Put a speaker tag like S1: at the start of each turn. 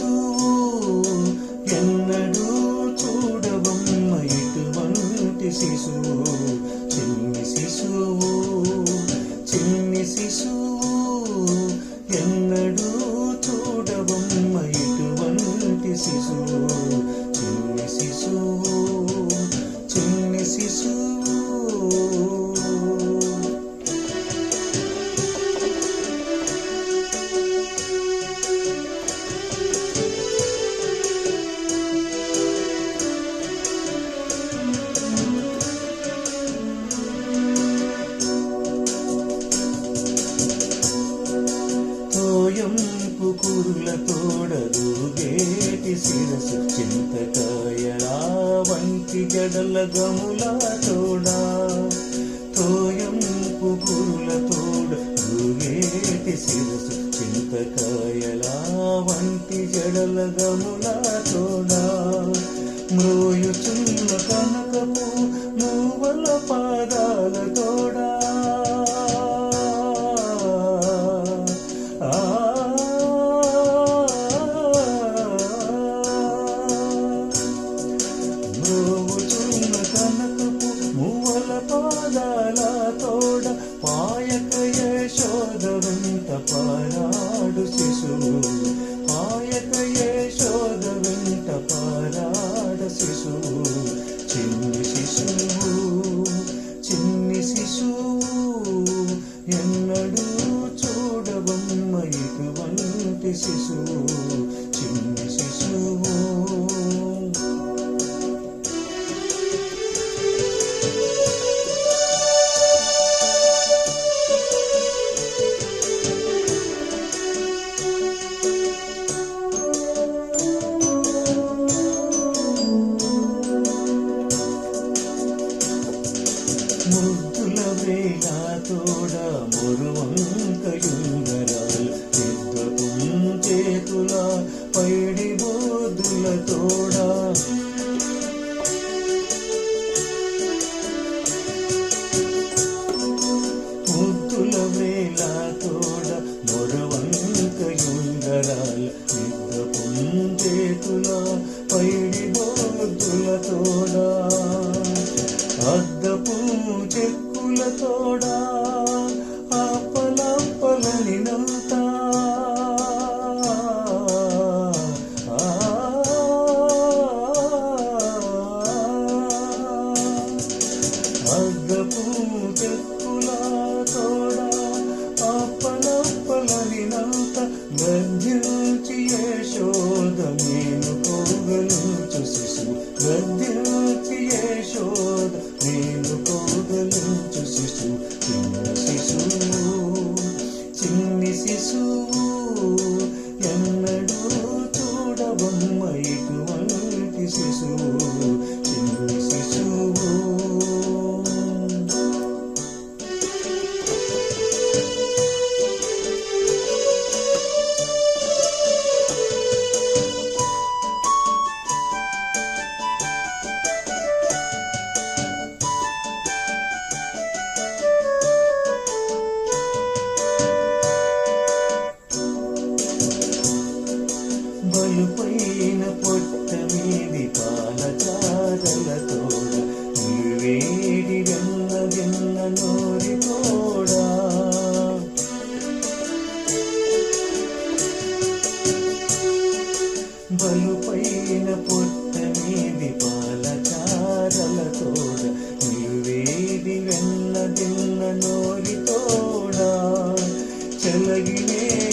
S1: చిన్ని శిశువు ఎన్నడూ చూడబొమ్మ ఇటువంటి శిశువు చిన్ని శిశువు. తోయంపు కురుల తోడరుగేటి శిరసు చింతకాయలా వంటి జడల గముల తోడా. తోయంపు కురుల తోడరుగేటి శిరసు చింతకాయలా వంటి జడల గముల తోడా. మ్రోయుచున్న కనకపు మూవల పాదాలతో యశోద పారాడు శిశువు. ఆయక యశోద వెంట పారాడు శిశువు. చిన్ని శిశువు చిన్ని శిశువు ఎన్నడూ చూడవమ్మ ఇటువంటి శిశువు. వేళ తోడ మురువంకయుంగరాలు పెద్దపు చేతుల పైడి బోధుల తోడా. ముద్దుల వేళ తోడ మొరవంకయుంగరాల నిద్దపు చేతుల పైడి బోధుల తోడా. అద్దపు చెక్కుల తోడా ఆపలప్పలని నవ్వుతా అద్దపు చెక్కుల తోడా ఆపలప్పలని నవ్వుత గద్యుచి యశోద నేను కోగలుచు శిశు గద్యుచి బలుపైన పొట్ట మీది పాలకారలతోడ నిలువేది వేడి వెన్న వెన్న నోరి చలగినే